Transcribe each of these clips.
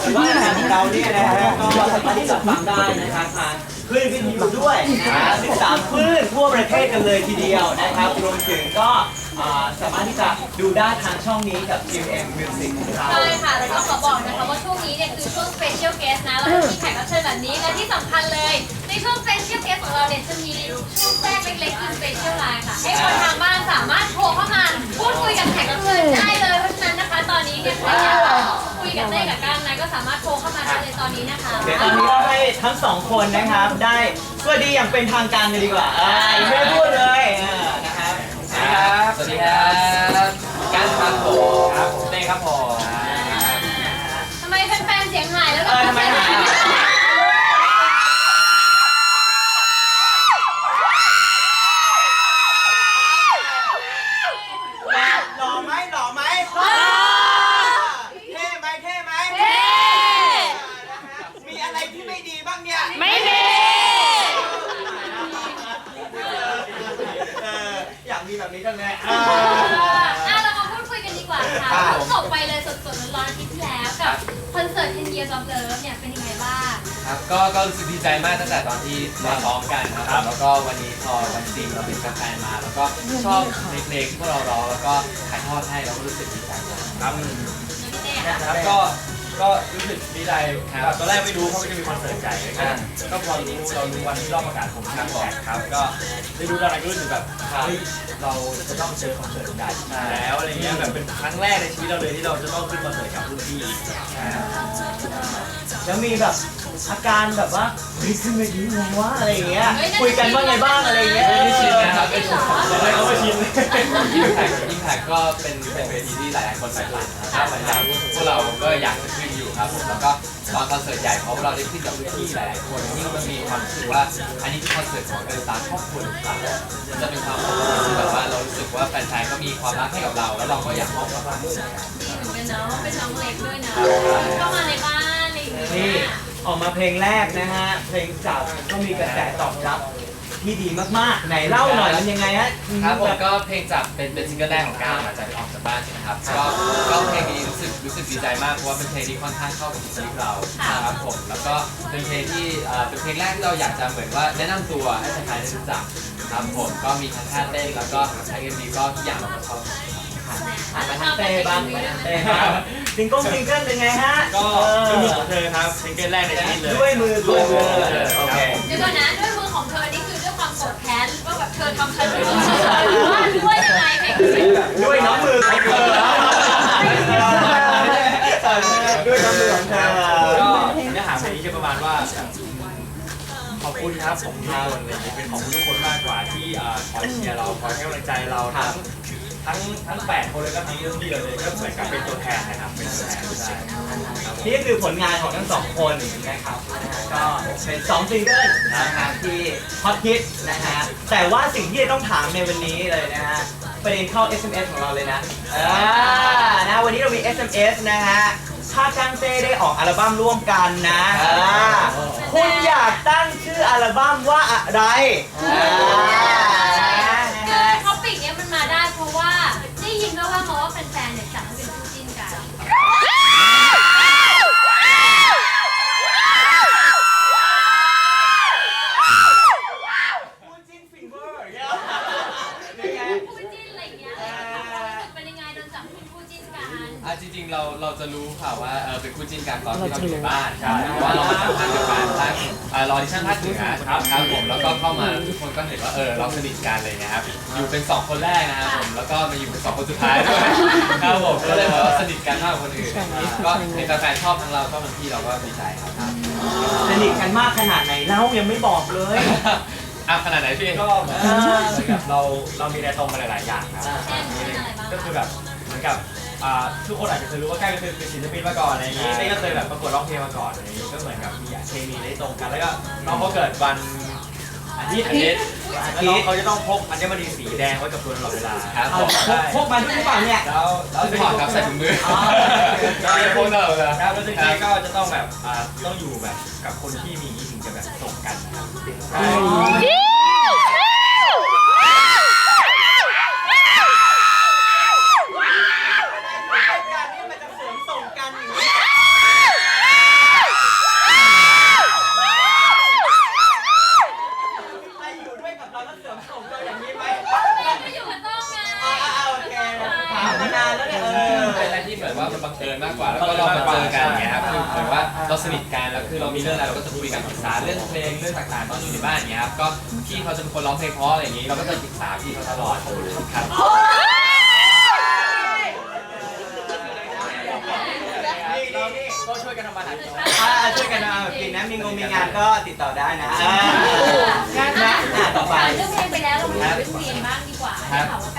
เลยว่างานของเราเนี่ยนะฮะก็สามารถที่จะฟังได้นะครับทางคลื่นวิทยุด้วยนะฮะ13คลื่นทั่วประเทศกันเลยทีเดียวนะครับรวมถึงก็อ่าสามารถที่จะดูได้ทางช่องนี้กับ QM Music ของเรา ใช่ค่ะแล้วก็ขอบอกนะคะว่าช่วงนี้เนี่ยคือช่วง Special Guest นะแล้วก็มีแขกรับเชิญแบบนี้และที่สำคัญเลย ในช่วง Special Guest ของเราเนี่ยจะมีช่วงแรกเล็กๆคือ Special Line ค่ะให้คนทางบ้านสามารถโทรเข้ามาพูดคุยกับแขกรับเชิญได้เลยเพราะฉะนั้นนะคะตอนนี้เนี่ยใครอยาก ยกับเต้กับก้างนะก็สามารถโทรเข้ามาได้เลยตอนนี้นะคะเดี๋ยวตอนนี้เราให้ทั้งสองคนนะครับ ได้สวัสดีอย่างเป็นทางการกันดีกว่าอ่าไม่ได้พูดเลยอ่านะครับครับ สวัสดีครับ การครับผมครับเต้ครับผม อนเสิร์ต10 Years of Love เนี่ยเป็นยังไงบ้างครับก็ก็รู้สึกดีใจมากตั้งแต่ตอนที่มาซ้อมกันครับ แล้วก็วันนี้พอวันจริงเราเป็นแฟนๆมา แล้วก็ชอบในเพลงที่พวกเราร้องแล้วก็ถ่ายทอดให้เราก็รู้สึกดีใจมากครับพี่เต้นะค่ะครับก็ก็รู้สึกดีใจครับแบบตอนแรกไม่รู้เขาจะมีคอนเสิร์ตใหญ่เลยก็อ่าก็พอรู้เรารู้วันที่รอบประกาศผมทางแขกครับ ก็ได้รู้ตอนนั้นก็รู้สึกแบบเฮ้ยเราจะต้องเจอคอนเสิร์ตใหญ่แล้วอะไรเงี้ยแบบเป็นครั้งแรกในชีวิตเราเลยที่เราจะต้องขึ้นคอนเสิร์ตกับรุ่นพี่อีก แล้วมีแบบอาการแบบว่าเฮ้ยขึ้นไปดีไงวะอะไรอย่างเงี้ยคุยกันว่าไงบ้างอะไรอย่างเงี้ยไม่ได้ชินนะครับไม่ชินตอนแรกเขาก็ชินยิ่งแพกยิ่งแพกก็เป็นเป็นเวทีที่หลายๆคนใฝ่ฝันนะครับเหมือนอย่างพวกเราก็อยากจะขึ้นอยู่ครับผมแล้วก็ตอนคอนเสิร์ตใหญ่เพราะว่าเราได้ขึ้นกับรุ่นพี่หลายๆคนยิ่งมันมีความรู้สึกว่าอันนี้คือคอนเสิร์ตของเดินตามครอบครัวหรือเปล่าจะเป็นความรู้สึกที่แบบว่าเรารู้สึกว่าแฟนๆก็มีความรักให้กับเรา แล้วเราก็อยากมอบความรักให้กับดีเหมือนกันเนาะเป็นน้องเล็กด้วยนะเข้ามาในบ้าน นี่ยออกมาเพลงแรกนะฮะ เพลงจับก็มีกระแสตอบรับที่ดีมากๆ ไหนเล่าหน่อยมันยังไงฮะครับผมแบบก็เพลงจับเป็นเป็นซิงเกิลแรกของก้าวหลังจากที่ออกจากบ้านใช่ไหมครับก็ก็เพลงนี้รู้สึกรู้สึกดีใจมากเพราะว่าเป็นเพลงที่ค่อนข้างเข้ากับชีวิตเราครับผมแล้วก็เป็นเพลงที่เอ่อเป็นเพลงแรกที่เราอยากจะเหมือนว่าแนะนำตัวให้แฟนๆได้รู้จักครับผมก็มีทั้งท่าเต้นแล้วก็ทั้งเอ็มวีก็ทุกอย่างเราก็ชอบอะมาทางเต้บ้างมาทางเต้ครับ ซิงเกิลซิงเกิลเป็นไงฮะก็เออด้วยมือของเธอครับซิงเกิลแรกในชีวิตเลยด้วยมือด้วยมือโอเคเดี๋ยวก่อนนะด้วยมือของเธอนี่คือด้วยความโกรธแค้นว่าแบบเธอทำฉันเป็นคนเฉยหรือว่าด้วยยังไงเพลงนี้ด้วยน้ำมือของเธอด้วยน้ำมือของเธอก็เนื้อหาเพลงนี้จะประมาณว่าขอบคุณครับผมทุกคนเลยเป็นของทุกคนมากกว่าที่เอ่อคอยเชียร์เราคอยให้กำลังใจเราทั้ง ทั้งทั้งแปดคนเลยก็ทั้งเรื่องที่เราเลยก็เหมือนกับเป็นตัวแทนนะครับเป็นตัวแทนใช่ครับผมนี่คือผลงานของทั้งสองคนนะครับก็เป็นสองซิงเกิลนะครับที่ฮอตฮิตนะฮะแต่ว่าสิ่งที่จะต้องถามในวันนี้เลยนะฮะประเด็นเข้า SMS ของเราเลยนะอ่านะวันนี้เรามี SMS นะฮะถ้าจ้างเต้ได้ออกอัลบั้มร่วมกันนะอ่าคุณอยากตั้งชื่ออัลบั้มว่าอะไรอ่า คู่จิ้นกันตอนที่เราอยู่ในบ้านใช่เพราะว่าเรามาทำงานกับการภาคเอ่อรอดิชั่นภาคเหนือครับครับผมแล้วก็เข้ามาทุกคนก็เห็นว่าเออเราสนิทกันอะไรเลยนะครับอยู่เป็นสองคนแรกนะครับผมแล้วก็มาอยู่เป็นสองคนสุดท้ายด้วยครับผมก็เลยแบบว่าสนิทกันมากกว่าคนอื่นก็เห็นแฟนๆชอบทั้งเราชอบทั้งพี่เราก็ดีใจครับสนิทกันมากขนาดไหนเล่ายังไม่บอกเลย อะขนาดไหนพี่ก็เหมือนกับเราเรามีแนวตรงกันหลายๆอย่างครับเช่นเช่นอะไรบ้างก็คือแบบเหมือนกับ อ่าทุกคนอาจจะเคยรู้ว่าใกล้ก็คือเป็นศิลปินมาก่อนอะไรอย่างนี้เต้ก็เคยแบบประกวดร้องเพลงมาก่อนอะไรอย่างนี้ก็เหมือนกับมีเคมีได้ตรงกัน แล้วก็น้องเขาเกิดวันอาทิตย์อาทิตย์ แล้วน้องเขาจะต้องพกอัญมณีสีแดงไว้กับตัวตลอดเวลาครับเอาผมพกพกมาด้วยหรือเปล่าเนี่ยแล้วแล้วถอดครับใส่ถุงมืออ๋อเราจะพกตลอดเวลาครับแล้วซึ่งเต้ก็จะต้องแบบอ่าต้องอยู่แบบกับคนที่มีถึงจะแบบตรงกันนะครับ ที่แบบว่ามันบังเอิญมากกว่า แล้วก็เรามาเจอกันเงี้ยครับคือเหมือนว่าเราสนิทกันแล้วคือเรามีเรื่องอะไรเราก็จะคุยกันปรึกษาเรื่องเพลงเรื่องต่างๆตอนอยู่ในบ้านเงี้ยครับก็พี่เขาจะเป็นคนร้องเพลงเพราะอะไรอย่างงี้เราก็จะปรึกษาพี่เขาตลอดครับก็ช่วยกันทำมาหากินอ่าช่วยกันเอนนะมีงงมีงานก็ติดต่อได้นะงานนะต่อไป เรื่องเพลงไปแล้วเราไปดูเรื่องรียนบ้างดีกว่าค่าว่า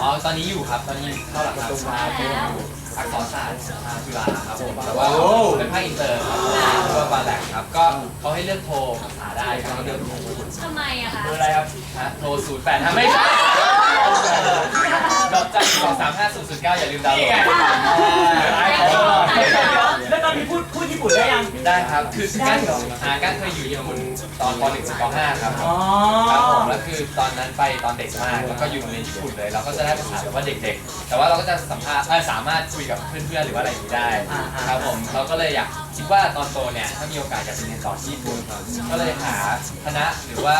อ๋อตอนนี้อยู่ครับ ตอนนี้เข้าหลักสูตรมาเป็นอยู่อักษรศาสตร์ทางจุฬาครับผมแต่ว่าเป็นภาคอินเตอร์ครับก็บาแลกครับ ก็เขาให้เลือกโทรภาษาได้ครับก็เลือกโทรทำไมอะคะคืออะไรครับฮะโทรศูนย์แปดห้าไม่ใช่ดอกจันสองสามห้าศูนย์ศูนย์เก้าอย่าลืมดาวน์โหลดแล้วตอนนี้พูดพูดญี่ปุ่นได้ยัง ได้ครับ คือก้านอ่าก้านเคยอยู่ญี่ปุ่นตอนป .1 ถึงป .5 ครับอ๋อครับผมแล้วคือ ตอนนั้นไปตอนเด็กมากแล้วก็อยู่ในญี่ปุ่นเลยเราก็จะได้ภาษาแบบว่าเด็ก ๆ แต่ว่าเราก็จะสัมภาษณ์เอ่อสามารถคุยกับเพื่อนๆหรือว่าอะไรอย่างนี้ได้ครับผมเราก็เลยอยากคิดว่าตอนโตเนี่ยถ้ามีโอกาสอยากไปเรียนต่อที่ญี่ปุ่นก็เลยหาคณะหรือว่า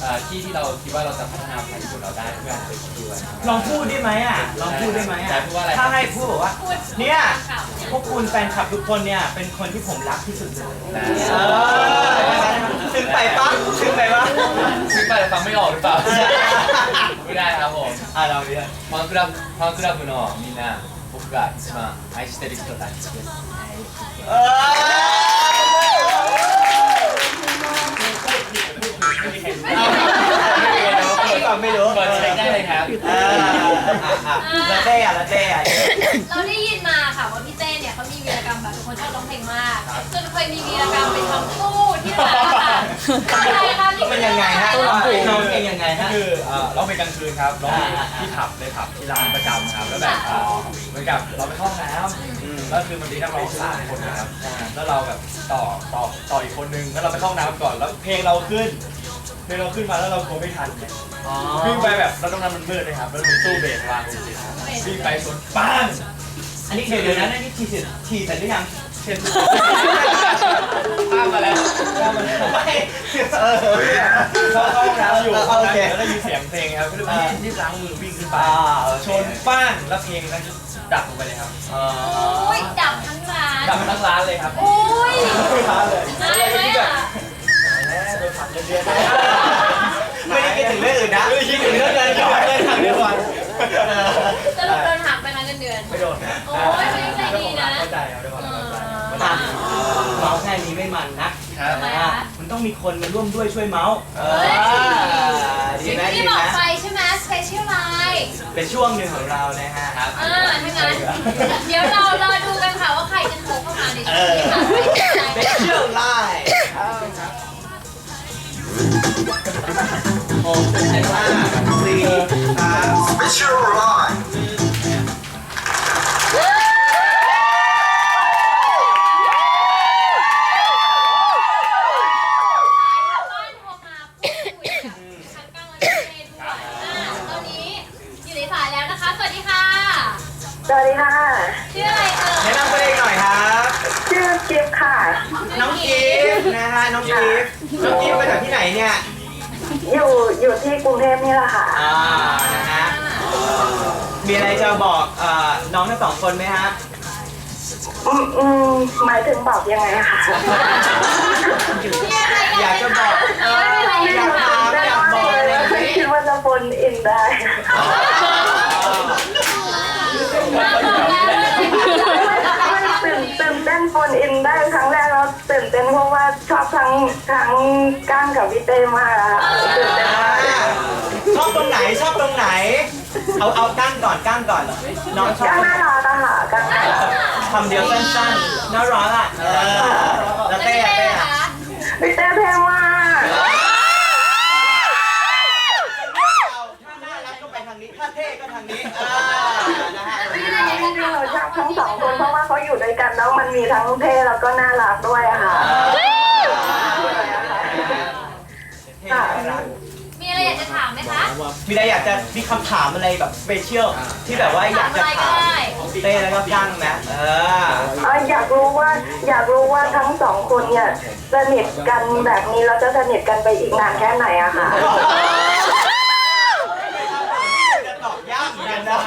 เอ่อที่ที่เราคิดว่าเราจะพัฒนาภาษาญี่ปุ่นเราได้เพื่อไปด้วย ลองพูดได้ไหมอะ ลองพูดได้ไหมได้อะ พูดว่าอะไร ถ้าให้พูดบอกว่าพูดเนี่ยข่าวพวกคุณแฟนคลับทุกคนเนี่ย เป็นคนที่ผมรักที่สุดเลย นะ เออซึ้งไปปะซึ้งไปปะซึ่ง ไปฟังไม่ออกหรือเปล่าไม่ได้ครับผม อ่ะเราเรียน ファンクラブファンクラブのみんな僕が一番愛してる人たちです เออฟังไม่รู้ เปิดเช็คได้เลยครับ เอออ่ะอ่ะแล้วเต้อะแล้วเต้อะ เราได้ยินมาค่ะว่าพี่เต้เนี่ยเขามีวีรกรรมแบบเป็นคนชอบร้องเพลงมากจนเคยมีวีรกรรมไปทำตู้ที่ร้านอาหารอะไรคะนี่ เป็นยังไงฮะน้องเองยังไง ก็ฮะ คือเอ่อร้องเพลงกลางคืนครับร้องเพลงอ่าที่ผับในผับที่ร้านประจำครับแล้วแบบเอ่อเหมือนกับเราไปเข้าห้องน้ำแล้วคือมันมีนักร้องสามคนนะครับแล้วเราแบบต่อต่อต่ออีกคนนึงแล้วเราไปเข้าห้องน้ำก่อนแล้วเพลงเราขึ้นเพลงเราขึ้นมาแล้วเรากลัวไม่ทันไงอ๋อวิ่งไปแบบแล้วตรงนั้นมันมืดเลยครับแล้วมีตู้เบสวางอยู่วิ่งไปชนปังอันนี้เดี๋ยวเดี๋ยวนะนี่ทีเสร็จทีเสร็จหรือยัง เช่นข้ามมาแล้วข้ามมาแล้วไม่เออเขาเข้าห้องน้ำอยู่โอเข้าห้องเคน้ำแล้วได้ยินเสียงเพลงครับก็เลยรีบรีบล้างมือวิ่งขึ้นไปอ่าชนป้างแล้วเพลงนั้นดับลงไปเลยครับอ๋อโอ้ยดับทั้งร้านดับทั้งร้านเลยครับโอ้ยไม่ร้านเลยอายไหมอะแหมโดนผัดเงินเดือนไม่ได้คิดถึงเรื่องอื่นนะไม่ได้คิดถึงเรื่องเงินเดือนเงินทางเดือนวันสรุปโดนหักไปนะเงินเดือนไม่โดนนะโอ้ยไม่ใจดีนะเข้าใจครับด้วยควา มเข้าใจอะเมาส์แค่นี้ไม่มันนะครับทำไมอะคะมันต้องมีคนมาร่วมด้วยช่วยเมาส์เออดีสิ่งไหมที่ดีบไหอมกไปใช่ไหม special line เป็นช่วงหนึ่งของเรานะฮะครับ อ่าถ้างั้นเดี๋ยวเรารอดูกันค่ะว่าใครจะโทรเข้ามาในช่วงนี้ค่ะ special line เป็นเชื่อไลน์ผมเป็นไงว่าสี่สาม Special Line. ที่กรุงเทพนี่แหละค่ะ อ่านะฮะมีอะไรจะบอกเอ่อน้องทั้งสองคนไหมฮะ อืมอืมหมายถึงบอกยังไงอะคะมีอะไรอยากจะบอกเออไม่เป็นไรอยากถามอยากบอกอะไรไหมไม่คิดว่าจะบนอินได้มาบอกแล้วเลยตื่นตื่นเต้นบนอินได้ครั้งแรกแล้วตื่นเต้นเพราะว่าชอบทั้งทั้งก้างกับพี่เต้มากอะค่ะตื่นเต้นมาก ชอบตรงไหน เอาเอาก้างก่อนก้างก่อนน้องชอบก้างตรงไหนน่ารักอะค่ะก้างน่ารักคำเดียวสั้นๆน่ารักอะเออแล้วเต้อะเต้อะพี่เต้เท่มากถ้าน่ารักก็ไปทางนี้ถ้าเท่ก็ทางนี้เออนะฮะจริงๆเราชอบทั้งสองคนเพราะว่าเขาอยู่ด้วยกันแล้วมันมีทั้งเท่แล้วก็น่ารักด้วยอะค่ะ เท่น่ารัก มีอะไรอยากจะถามไหมคะ มีอะไรอยากจะมีคำถามอะไรแบบสเปเชียลที่แบบว่าอยากจะถามเต้แล้วก็กั้งนะเออเอ่ออยากรู้ว่าอยากรู้ว่าทั้งสองคนเนี่ยสนิทกันแบบนี้เราจะสนิทกันไปอีกนานแค่ไหนอะค่ะ จะตอบยากเหมือนกันนะ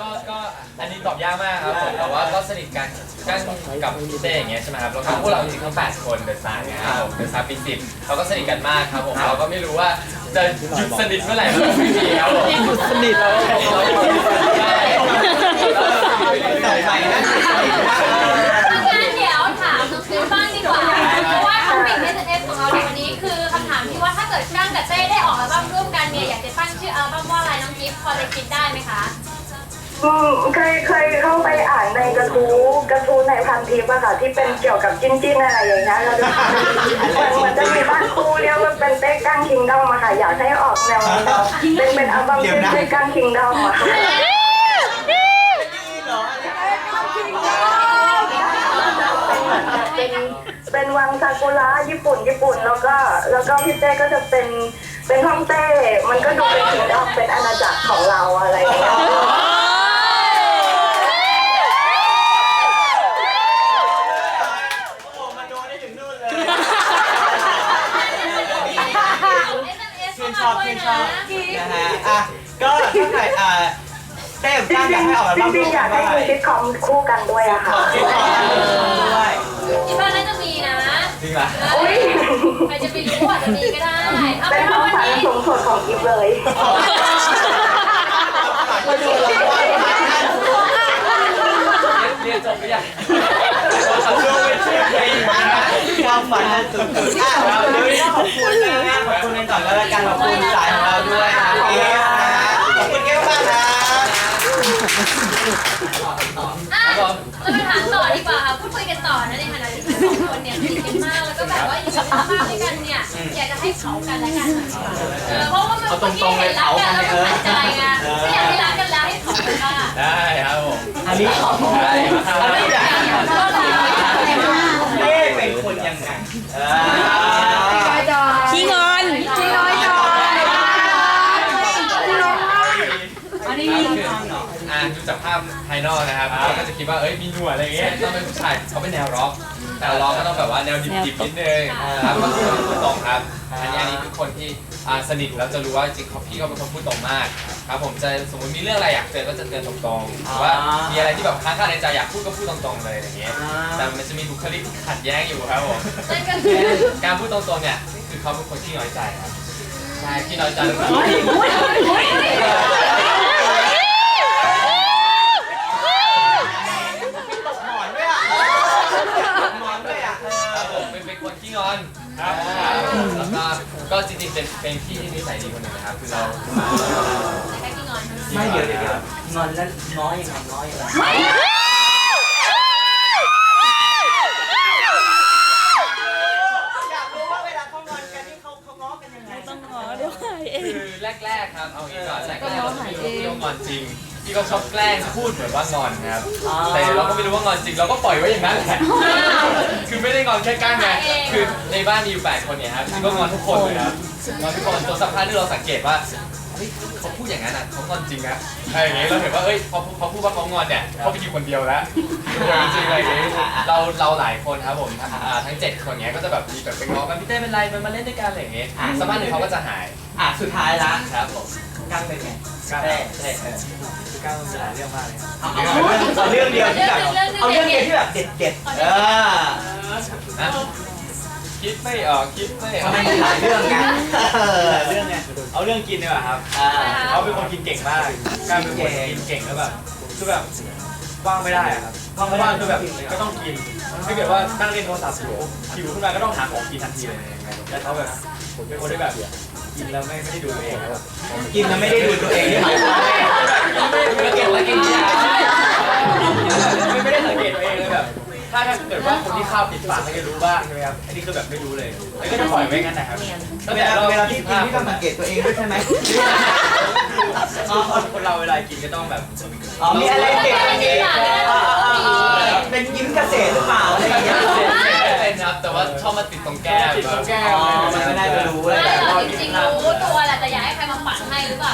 ก็ก็อันนี้ตอบยากมากครับผมแต่ว่าก็สนิทกัน กันกับพี่เต้อย่างเงี้ยใช่ไหมครับแล้วก็พวกเราจริงๆทั้ง 8 คนเดอะซาร์เนี่ยครับผมเดอะซาร์ปีสิบเราก็สนิทกันมากครับผม เราก็ไม่รู้ว่าจะหยุดสนิทเมื่อไหร่เราไม่มีครับผมหยุดสนิทเราเราได้ใส่ใหม่นะใส่ใหม่นะ อืมเคยเคยเข้าไปอ่านในกระทู้กระทู้ในพันทิปอะค่ะที่เป็นเกี่ยวกับจิ้นจิ้นอะไรอย่างเงี้ยแล้วมันมันจะมีบ้านคู่เรียกว่าเป็นเต้กั้งคิงดอมอะค่ะอยากให้ออกแนวแนวเป็นเป็นอัลบั้มเต้กั้งคิงดอมอะค่ะเป็นเป็นวังซากุระญี่ปุ่นญี่ปุ่นแล้วก็แล้วก็พี่เต้ก็จะเป็นเป็นห้องเต้ มันก็ดูเป็นคิงดอมเป็นอาณาจักรของเราอะไรอย่างเงี้ย โอ้โหมันโดนได้ถึงนู่นเลย ชื่นชอบชื่ นชอบนะฮะอะก็ถ้าใครอ่าเต้มตั้งอยากให้ออกอัลๆจบั้มริงๆอยากให้มีซิทคอมคู่กันด้วยอะค่ะคิดว่าด้วยคิดว่าน่าจะมีนะจริงเหรออุ้ยใครจะไปรู้อาจจะมีก็ได้เอาเป็เป็นนควาวามวันฝันนี้ สูงสุดของกิฟเลย มาดูแล้วว่า เรียนจบหรือยังดูเป็นชื่อเพลงนะความฝันนั้นสุดๆอะเดี๋ยวนี้ขอบคุณนะขอบคุณกันก่อนแล้วกันขอบคุณสายของเราด้วยนะเกฟนะฮะขอบคุณเกฟมากนะอะเราไปถามต่อดีกว่าค่ะพูดคุยกันต่อนะในฐานะที่ทั้งสองคนเนี่ยสนิทกันมากแล้วก็แบบว่าอยู่กันมากด้วยกันเนี่ยอยากจะให้เขากันและกันหน่อยเออเพราะว่ามันเมื่อกี้เห็นรักกันแล้วมันขัดใจไงก็อยากให้รัก อันนี้ขอได้ครับอันนี้อยาก อยากรู้ว่าเรา เต้เป็นคนยังไงเออ ขี้งอน อันนี้มีทางเหรอ อ่าดูจากภาพภายนอกนะครับเราก็จะคิดว่าเอ้ยมีหนวดอะไรเงี้ยต้องเป็นผู้ชายเขาเป็นแนวร็อก แต่ร็อกก็ต้องแบบว่าแนวดิบๆนิดนึงครับก็คือพูดตรงครับอันนี้อันนี้คือคนที่อ่าสนิทแล้วจะรู้ว่าจริงเขาพี่เขาเป็นคนพูดตรงมากครับผมจะสมมติมีเรื่องอะไรอยากเตือนก็จะเตือนตรงๆหรือว่ามีอะไรที่แบบค้างคาในใจอยากพูดก็พูดตรงๆเลยอย่างเงี้ยแต่มันจะมีบุคลิกขัดแย้งอยู่ครับผมนั่นก็คือการพูดตรงๆเนี่ยคือเขาเป็นคนที่น้อยใจครับใช่ที่น้อยใจ ก็ก็จริงๆเป็นเป็นพี่ที่นิสัยดีคนหนึ่งนะครับคือเราแค่ที่งอนไม่เดี๋ยวเดี๋ยวเดี๋ยวงอนแล้วง้อยังไงง้อยังไงอยากรู้ว่าเวลาเขางอนกันนี่เขาเขาง้อกันยังไง ต้องงอเดี๋ยวหายเอง คือแรกๆครับเอางี้ก่อนแรกๆเราไม่รู้ว่าพี่เขางอนจริง พี่ก็ชอบแกล้งพูดเหมือนว่างอนครับ แต่เราก็ไม่รู้ว่างอนจริงเราก็ปล่อยไว้อย่างนั้นแหละ คือไม่ได้งอนแค่ก้างไงคือในบ้านมีอยู่แปดคนเนี่ยครับพี่ก็งอนทุกคนเลยครับงอนทุกคนจนสักพักนึงเราสังเกตว่าเฮ้ยเขาพูดอย่างนั้นอะเขางอนจริงนะอะไรอย่างเงี้ยเราเห็นว่าเอ้ยพอเขาพูดว่าเขางอนเนี่ยเขาไปอยู่คนเดียวแล้วเดียวจริงๆอะไรอย่างเงี้ยเราเราหลายคนครับผมอ่าทั้งเจ็ดคนเนี้ยก็จะแบบมีแบบไปง้อกันพี่เต้เป็นไรมันมาเล่นด้วยกันอะไรอย่างเงี้ยสักพักหนึ่งเขาก็จะหายอะสุดท้ายละครับผมกั้งเป็นไง ก้าวเต้เต้เออคือก้าวมีหลายเรื่องมากเลยครับเอาเรื่องเดียวที่แบบเอาเรื่องเดียวที่แบบเด็ดเด็ดเออคิดไม่ออกคิดไม่ออกทำไมหลายเรื่องกันเออหลายเรื่องไงเอาเรื่องกินดีกว่าครับเขาเป็นคนกินเก่งมากกลารเป็นคนกินเก่งแล้วแบบคือแบบว่างไม่ได้อะครับว่างไม่ได้คือแบบก็ต้องกินถ้าเกิดว่านั่งเล่นโทรศัพท์อยู่หิวขึ้นมาก็ต้องหาของกินทันทีเลยแต่เขาแบบเป็นคนที่แบบ กินแล้วไม่ไม่ได้ดูตัวเองครับกินแล้วไม่ได้ดูตัวเองนี่หมายความว่าไงไม่ไม่เก่งแล้วกินยาไม่ได้สังเกตตัวเองเลยแบบถ้าถ้าเกิดว่าคนที่ข้าวปิดปากเขาจะรู้บ้างใช่ไหมครับอันนี้คือแบบไม่รู้เลยแล้วก็จะปล่อยไว้งั้นนะครับตั้งเวแต่ลาเราเวลาที่กินที่ก็สังเกตตัวเองด้วยใช่ไหมคนเราเวลากินก็ต้องแบบอ๋อมีอะไรเด็กอะไรเด็กเป็นยิ้มเกษตรหรือเปล่าอะไรอย่างเงี้ย เป็นครับ แต่ว่าชอบมาติดตรงแก้มติดตรงแก้มอ๋อมันไม่ได้ไปรู้เลยไม่แบบหรอกจริงๆรู้ตัวแหละแต่อยากให้ใครมาฝันให้หรือเปล่า